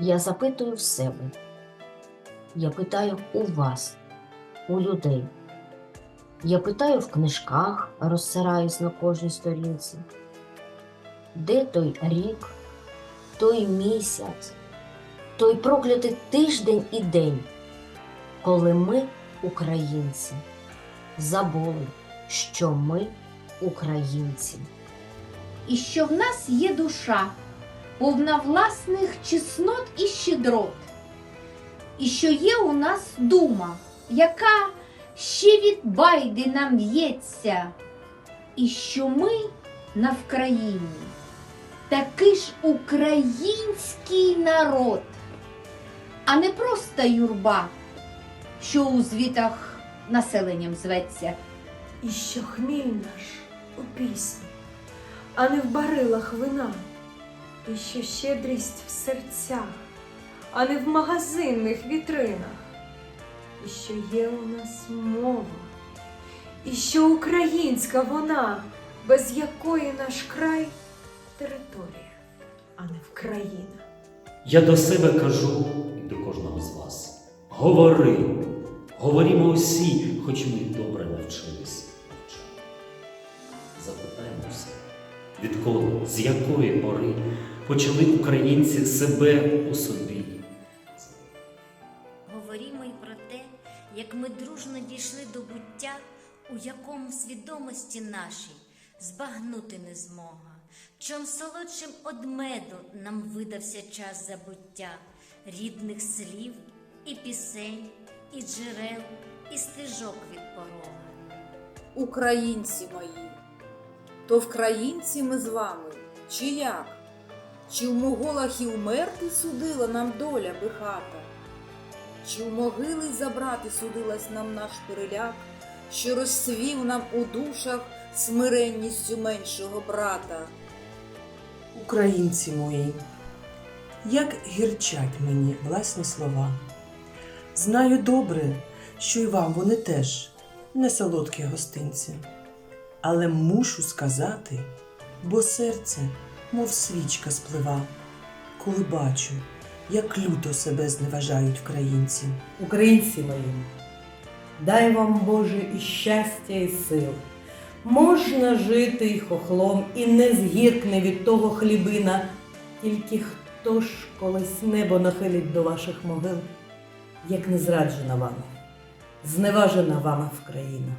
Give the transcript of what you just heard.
я запитую в себе. Я питаю у вас, у людей. Я питаю в книжках, розсираюсь на кожній сторінці. Де той рік, той місяць, той проклятий тиждень і день, коли ми, українці, забули, що ми українці. і що в нас є душа, повна власних чеснот і щедрот, і що є у нас дума, яка ще від байди нам в'ється, і що ми на Вкраїні. Такий ж український народ, а не просто юрба, що у звітах населенням зветься. І що хміль наш у пісні, а не в барилах вина, і що щедрість в серцях, а не в магазинних вітринах, і що є у нас мова, і що українська вона, без якої наш край територія, а не Вкраїна. Я до себе кажу і до кожного з вас. Говори, говорімо усі, хоч ми добре навчились. Запитаємося, відколи, з якої пори почали українці себе у собі. Говорімо й про те, як ми дружно дійшли до буття, у якому свідомості нашій збагнути не змога. Чом солодшим од меду нам видався час забуття рідних слів і пісень, і джерел, і стежок від порога. Українці мої, то вкраїнці ми з вами, чи як? Чи в моголах і умерти судила нам доля бихата? Чи в могили забрати судилась нам наш переляк, що розцвів нам у душах смиренністю меншого брата? Українці мої, як гірчать мені власні слова. Знаю добре, що й вам вони теж не солодкі гостинці. Але мушу сказати, бо серце, мов свічка сплива, коли бачу, як люто себе зневажають українці. Українці мої, дай вам Боже і щастя, і сил. Можна жити й хохлом, і не згіркне від того хлібина, тільки хто ж колись небо нахилить до ваших могил, як не зраджена вами, зневажена вами в країна.